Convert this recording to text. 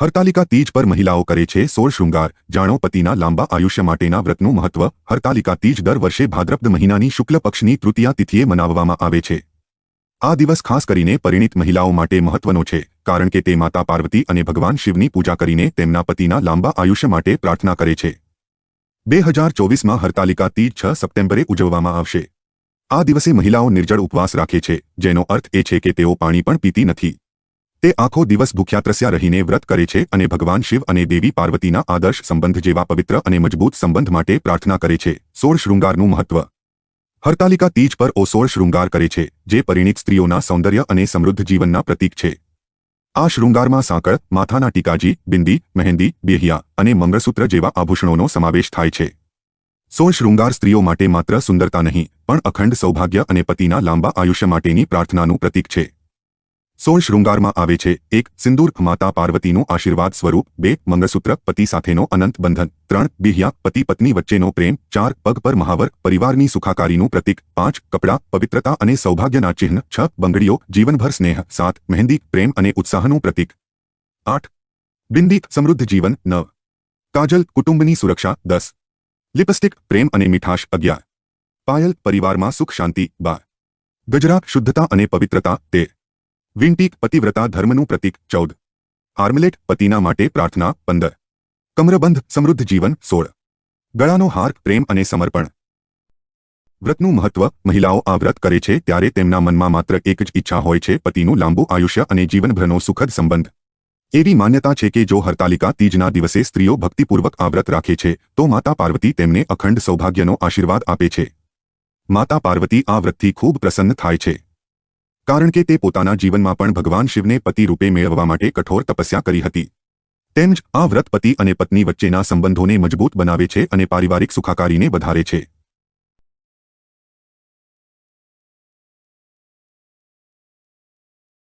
હરતાલિકા તીજ પર મહિલાઓ કરે છે સોળ શૃંગાર. જાણો પતિના લાંબા આયુષ્ય માટેના વ્રતનું મહત્વ. હરતાલિકા તીજ દર વર્ષે ભાદ્રપદ મહિનાની શુક્લ પક્ષની તૃતીયા તિથિએ મનાવવામાં આવે છે. આ દિવસ ખાસ કરીને પરિણીત મહિલાઓ માટે મહત્વનો છે, કારણ કે તે માતા પાર્વતી અને ભગવાન શિવની પૂજા કરીને તેમના પતિના લાંબા આયુષ્ય માટે પ્રાર્થના કરે છે. બે હજાર ચોવીસમાં હરતાલિકા તીજ છ સપ્ટેમ્બરે ઉજવવામાં આવશે. આ દિવસે મહિલાઓ નિર્જળ ઉપવાસ રાખે છે, જેનો અર્થ એ છે કે તેઓ પાણી પણ પીતી નથી. તે આખો દિવસ ભૂખ્યા ત્રસ્યા રહીને વ્રત કરે છે અને ભગવાન શિવ અને દેવી પાર્વતીના આદર્શ સંબંધ જેવા પવિત્ર અને મજબૂત સંબંધ માટે પ્રાર્થના કરે છે. સોળ શૃંગારનું મહત્વ. હરતાલિકા તીજ પર ઓસોળ શૃંગાર કરે છે, જે પરિણીત સ્ત્રીઓના સૌંદર્ય અને સમૃદ્ધ જીવનના પ્રતીક છે. આ શૃંગારમાં સાંકળ, માથાના ટીકાજી, બિંદી, મહેંદી, બેહિયા અને મંગળસૂત્ર જેવા આભૂષણોનો સમાવેશ થાય છે. સોળ શૃંગાર સ્ત્રીઓ માટે માત્ર સુંદરતા નહીં, પણ અખંડ સૌભાગ્ય અને પતિના લાંબા આયુષ્ય માટેની પ્રાર્થનાનું પ્રતીક છે. સોળ શૃંગારમાં આવે છે. એક સિંદૂર માતા પાર્વતીનું આશીર્વાદ સ્વરૂપ, બે મંગળસૂત્ર પતિ સાથેનો અનંત બંધન, ત્રણ બિહિયા પતિ પત્ની વચ્ચેનો પ્રેમ, ચાર પગ પર મહાવર, પરિવારની સુખાકારીનું પ્રતીક, પાંચ કપડાં, પવિત્રતા અને સૌભાગ્યના ચિહ્ન, છ બંગડીઓ, જીવનભર સ્નેહ, સાત મહેંદી, પ્રેમ અને ઉત્સાહનું પ્રતીક. આઠ બિંદી, સમૃદ્ધ જીવન, નવ કાજલ, કુટુંબની સુરક્ષા, દસ લિપસ્ટિક, પ્રેમ અને મીઠાશ, અગિયાર પાયલ, પરિવારમાં સુખ, શાંતિ, બાર ગજરા શુદ્ધતા અને પવિત્રતા, તેર વિંટીક પતિવ્રતા ધર્મનું પ્રતીક, ચૌદ. આર્મલેટ પતિના માટે પ્રાર્થના, પંદર. કમરબંધ, સમૃદ્ધ જીવન, સોળ. ગળાનો હાર પ્રેમ અને સમર્પણ. વ્રતનું મહત્વ, મહિલાઓ આ વ્રત કરે છે ત્યારે તેમના મનમાં માત્ર એક જ ઈચ્છા હોય છે, પતિનું લાંબુ આયુષ્ય અને જીવનભરનો સુખદ સંબંધ. એવી માન્યતા છે કે જો હરતાલિકા તીજના દિવસે સ્ત્રીઓ ભક્તિપૂર્વક આ વ્રત રાખે છે, તો માતા પાર્વતી તેમને અખંડ સૌભાગ્યનો આશીર્વાદ આપે છે. માતા પાર્વતી આ વ્રતથી ખૂબ પ્રસન્ન થાય છે. કારણ કે તે પોતાના જીવનમાં પણ ભગવાન શિવને પતિ રૂપે મેળવવા માટે કઠોર તપસ્યા કરી હતી. તેમજ આ વ્રત પતિ અને પત્ની વચ્ચેના સંબંધોને મજબૂત બનાવે છે અને પારિવારિક સુખાકારીને વધારે છે.